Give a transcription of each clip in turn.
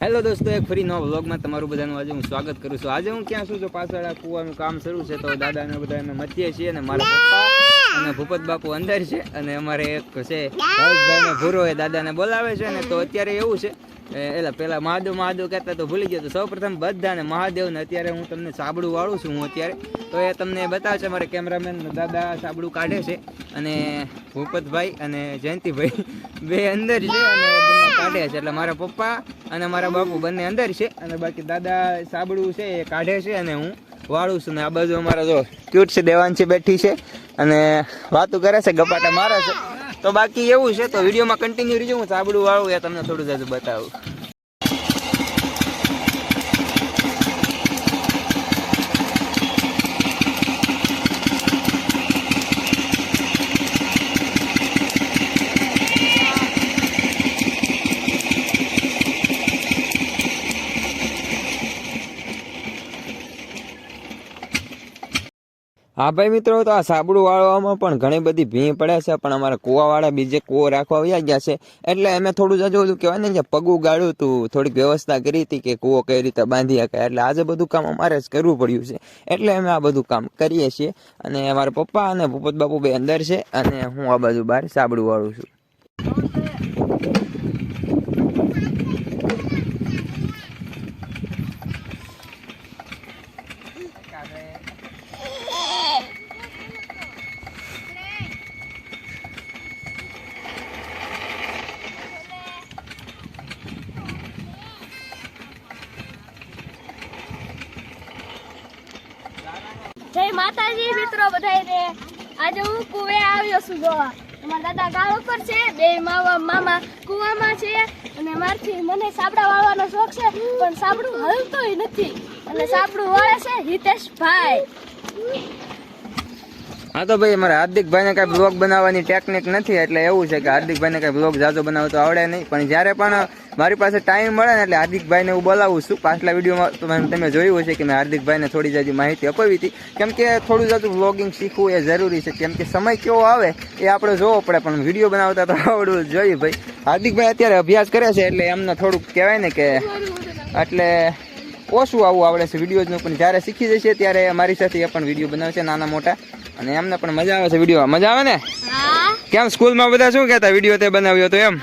Hello દોસ્તો એક ફરી નવા વ્લોગમાં તમારું બધાનું આજે હું સ્વાગત કરું છું. આજે હું ક્યાં છું જો પાછળ આ કૂવાનું કામ શરૂ છે તો દાદા ને બધા અમે મચીએ છીએ અને મારા પપ્પા અને ભૂપત બાપુ અંદર છે અને અમારે એક છે ભાઈ ભૂરો એ દાદાને બોલાવે છે ને તો અત્યારે એવું છે એટલે એલા પેલા મહાદેવ મહાદેવ કહેતા તો ભૂલી ગયો તો સૌ પ્રથમ બધાને મહાદેવને અત્યારે હું તમને સાબડું વાળું છું હું અત્યારે. તો એ તમને બતાવે છે મારે કેમેરામેન દાદા સાબડું કાઢે છે અને ભૂપતભાઈ અને જયંતિભાઈ બે અંદર છે અને કાઢે છે. એટલે મારા પપ્પા અને મારા બાપુ બંને અંદર છે અને બાકી દાદા સાબડું છે, એ કાઢે છે અને હું વાળું છું. ને આ બાજુ અમારા જો ક્યુટ છે, દેવાંશી બેઠી છે અને વાતું કરે છે, ગપાટા મારે છે. તો બાકી એવું છે, તો વિડીયોમાં કન્ટિન્યુ રહીજો. હું સાબડું વાળું એ તમને થોડું જાજુ બતાવું. હા ભાઈ મિત્રો, તો આ સાબડું વાળવામાં પણ ઘણી બધી ભીં પડે છે, પણ અમારા કૂવાવાળા બીજે કૂવો રાખવા આવ્યા ગયા છે. એટલે અમે થોડું જાજુ બધું કહેવાય ને કે પગું ગાળ્યું હતું થોડીક વ્યવસ્થા કરી હતી કે કૂવો કઈ રીતે બાંધી શકાય. એટલે આજે બધું કામ અમારે જ કરવું પડ્યું છે. એટલે અમે આ બધું કામ કરીએ છીએ. અને અમારા પપ્પા અને ભૂપત બાપુ બે અંદર છે, અને હું આ બાજુ બહાર સાબડું વાળું છું. માતાજી, મિત્રો બધાને આજે હું કુવે આવ્યો છું જોવા મારા દાદા ગાળ ઉપર છે, બે મામા મામા કુવામાં છે, અને મારથી મને સાબડા વાળવાનો શોખ છે, પણ સાબડું હલતોય નથી. અને સાબડું વાળે છે હિતેશભાઈ. હા તો ભાઈ મારા હાર્દિકભાઈને કાંઈ બ્લોગ બનાવવાની ટેકનિક નથી, એટલે એવું છે કે હાર્દિકભાઈને કાંઈ બ્લોગ જાજો બનાવતો આવડે નહીં. પણ જ્યારે પણ મારી પાસે ટાઈમ મળે ને એટલે હાર્દિકભાઈને હું બોલાવું છું. પાછલા વિડીયોમાં તમે જોયું હશે કે મેં હાર્દિકભાઈને થોડી જાજી માહિતી અપાવી હતી. કેમ કે થોડું જાજુ વ્લોગિંગ શીખવું એ જરૂરી છે. કેમ કે સમય કેવો આવે એ આપણે જોવો પડે, પણ વીડિયો બનાવતા તો આવડવું જોઈએ ભાઈ. હાર્દિકભાઈ અત્યારે અભ્યાસ કરે છે એટલે એમને થોડુંક કહેવાય ને કે એટલે ઓછું આવું આવડે છે વિડીયોઝનું. પણ જ્યારે શીખી જશે ત્યારે મારી સાથે એ પણ વીડિયો બનાવશે, નાના મોટા. અને એમને પણ મજા આવે છે વીડિયો મજા આવે ને? કેમ કેમ સ્કૂલમાં બધા શું કહેતા? વીડિયો તે બનાવ્યો તો એમ?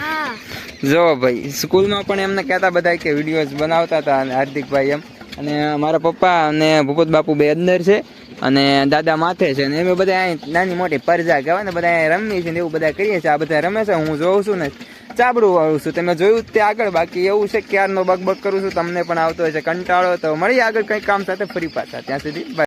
જો ભાઈ સ્કૂલમાં પણ એમને કહેતા બધા કે વિડીયોઝ બનાવતા હતા અને હાર્દિકભાઈ એમ. અને મારા પપ્પા અને ભૂપત બાપુ બે અંદર છે અને દાદા માથે છે. અને અમે બધા અહીં નાની મોટી પરજા કહેવાય ને બધા અહીં રમીએ છીએ ને એવું બધા કરીએ છીએ. આ બધા રમે છે હું જોઉં છું ને ચાબડું વાળું છું. તમે જોયું તે આગળ. બાકી એવું છે ક્યારનો બકબક કરું છું તમને પણ આવતો હોય છે કંટાળો. તો મળીએ આગળ કંઈક કામ સાથે ફરી પાછા. ત્યાં સુધી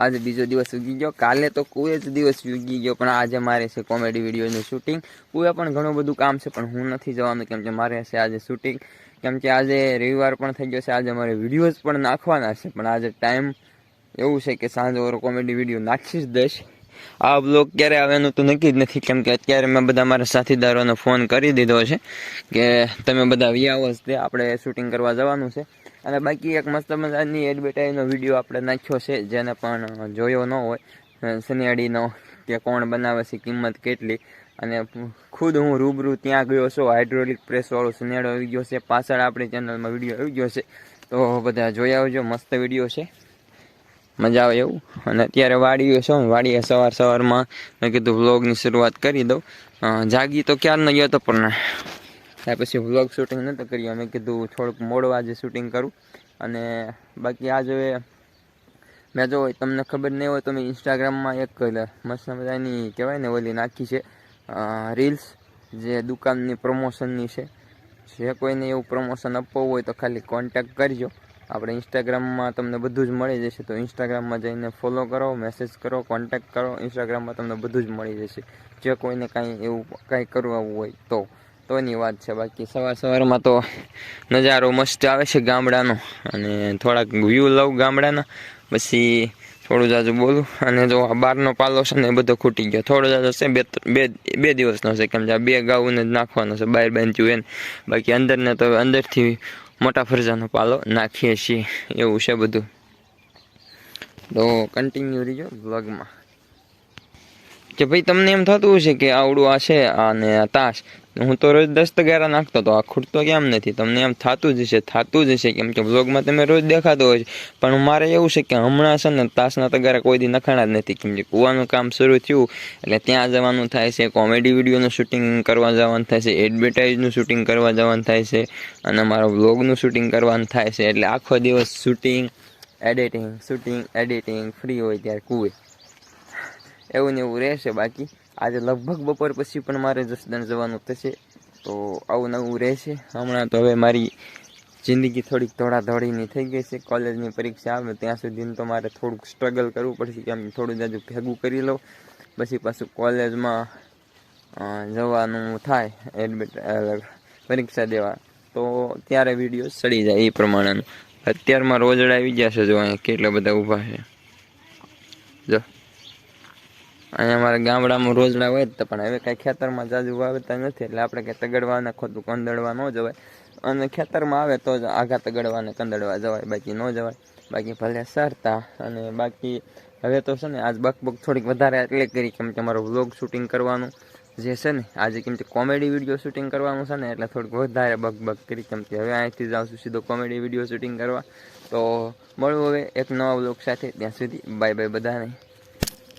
આજે બીજો દિવસ ઉગી ગયો. કાલે તો કોઈ જ દિવસ ઉગી ગયો, પણ આજે મારે છે કોમેડી વિડીયોનું શૂટિંગ. કોઈ પણ ઘણું બધું કામ છે, પણ હું નથી જવાનું, કેમ કે મારે છે આજે શૂટિંગ. કેમ કે આજે રવિવાર પણ થઈ ગયો છે, આજે મારે વિડીયોઝ પણ નાખવાના છે, પણ આજે ટાઈમ એવું છે કે સાંજે ઓરો કોમેડી વીડિયો નાખી જ દઈશ. આ બ્લોગ ક્યારે આવે તો નક્કી જ નથી, કેમ કે અત્યારે મેં બધા મારા સાથીદારોને ફોન કરી દીધો છે કે તમે બધા વિયાવો તે, આપણે શૂટિંગ કરવા જવાનું છે. અને બાકી એક મસ્ત મજાની એડવર્ટાઈઝનો વીડિયો આપણે નાખ્યો છે, જેને પણ જોયો ન હોય શનિયાળીનો કે કોણ બનાવે છે, કિંમત કેટલી. અને ખુદ હું રૂબરૂ ત્યાં ગયો છું હાઇડ્રોલિક પ્રેસવાળો શનિયાળો આવી ગયો છે. પાછળ આપણી ચેનલમાં વીડિયો આવી ગયો છે. તો બધા જોઈ આવજો, મસ્ત વીડિયો છે. મજા આવે એવું. અને અત્યારે વાડીએ છો, વાડીએ સવાર સવારમાં મેં કીધું વ્લોગની શરૂઆત કરી દઉં. જાગી તો ક્યારનો ગયો હતો પણ ત્યાર પછી વ્લોગ શૂટિંગ નહોતું કર્યું. અમે કીધું થોડુંક મોડું આજે શૂટિંગ કરું. અને બાકી આજે મેં જો તમને ખબર નહીં હોય તો મેં ઇન્સ્ટાગ્રામમાં એક મસ્ત મજાની કહેવાય ને ઓલી નાખી છે રીલ્સ જે દુકાનની પ્રમોશનની છે. જે કોઈને એવું પ્રમોશન આપવું હોય તો ખાલી કોન્ટેક્ટ કરજો. આપણે ઇન્સ્ટાગ્રામમાં તમને બધું જ મળી જશે. તો ઇન્સ્ટાગ્રામમાં જઈને ફોલો કરો મેસેજ કરો કોન્ટેક્ટ કરો. ઇન્સ્ટાગ્રામમાં તમને બધું જ મળી જશે. જે કોઈને કાંઈ એવું કાંઈ કરવું હોય તો. તોની વાત છે. બાકી સવાર સવારમાં તો નજારો મસ્ત આવે છે ગામડાનો. અને થોડાક વ્યૂ લઉં ગામડાના. પછી થોડું જાજુ બોલું. અને જો આ બારનો પાલો છે ને એ બધો ખૂટી ગયો. થોડો જાજો છે બે બે બે દિવસનો છે કેમ કે બે ગાઉને જ નાખવાનો છે. બહાર બાંધ્યું એને બાકી અંદરને તો અંદરથી મોટા ફરજાનો પાલો નાખીએ છીએ. એવું છે બધું. તો કન્ટિન્યુ રહીજો વ્લોગમાં કે ભાઈ તમને એમ થતું હશે કે આવડું આ છે અને તાશ હું તો રોજ દસ તગારા નાખતો હતો. આ ખૂટતો કેમ નથી? તમને એમ થતું જ હશે, થતું જ હશે કેમ કે વ્લોગમાં તમે રોજ દેખાતો હોય છે. પણ મારે એવું છે કે હમણાં છે ને તાસના તગારા કોઈ દી નખાણા જ નથી. કેમ કે કૂવાનું કામ શરૂ થયું, એટલે ત્યાં જવાનું થાય છે. કોમેડી વિડીયોનું શૂટિંગ કરવા જવાનું થાય છે. એડવર્ટાઇઝનું શૂટિંગ કરવા જવાનું થાય છે. અને મારા વ્લોગનું શૂટિંગ કરવાનું થાય છે. એટલે આખો દિવસ shooting editing shooting editing free હોય ત્યારે કૂવે. એવું ને એવું રહેશે બાકી. આજે લગભગ બપોર પછી પણ મારે જસદણ જવાનું થશે. તો આવું નવું રહેશે. હમણાં તો હવે મારી જિંદગી થોડીક દોડાદોડીની થઈ ગઈ છે. કોલેજની પરીક્ષા આવે ત્યાં સુધી તો મારે થોડુંક સ્ટ્રગલ કરવું પડશે કે થોડું જાજુ ભેગું કરી લઉં. પછી પાછું કોલેજમાં જવાનું થાય એડમિટ પરીક્ષા દેવા. તો ત્યારે વીડિયો સડી જાય એ પ્રમાણેનું. અત્યારમાં રોજડા આવી ગયા છે જો અહીંયા કેટલા બધા ઊભા છે. જો. અહીંયા અમારા ગામડામાં રોજડા હોય જ પણ હવે કાંઈ ખેતરમાં જાજુ વાવતા નથી, એટલે આપણે કંઈ તગડવાના ખોટું કંદડવા ન જવાય. અને ખેતરમાં આવે તો જ આઘા તગડવાને કંદડવા જવાય, બાકી ન જવાય. બાકી ભલે સરતા અને બાકી હવે તો છે ને આજ બકબક થોડીક વધારે એટલે કરી, કેમ કે મારું વ્લોગ શૂટિંગ કરવાનું જે છે ને, આજે કેમ કે કોમેડી વીડિયો શૂટિંગ કરવાનું છે ને, એટલે થોડીક વધારે બકબક કરી, કેમ કે હવે અહીંથી જાઉં છું સીધો કોમેડી વીડિયો શૂટિંગ કરવા. તો મળવું હવે એક નવા વ્લોગ સાથે, ત્યાં સુધી બાય બાય બધાને.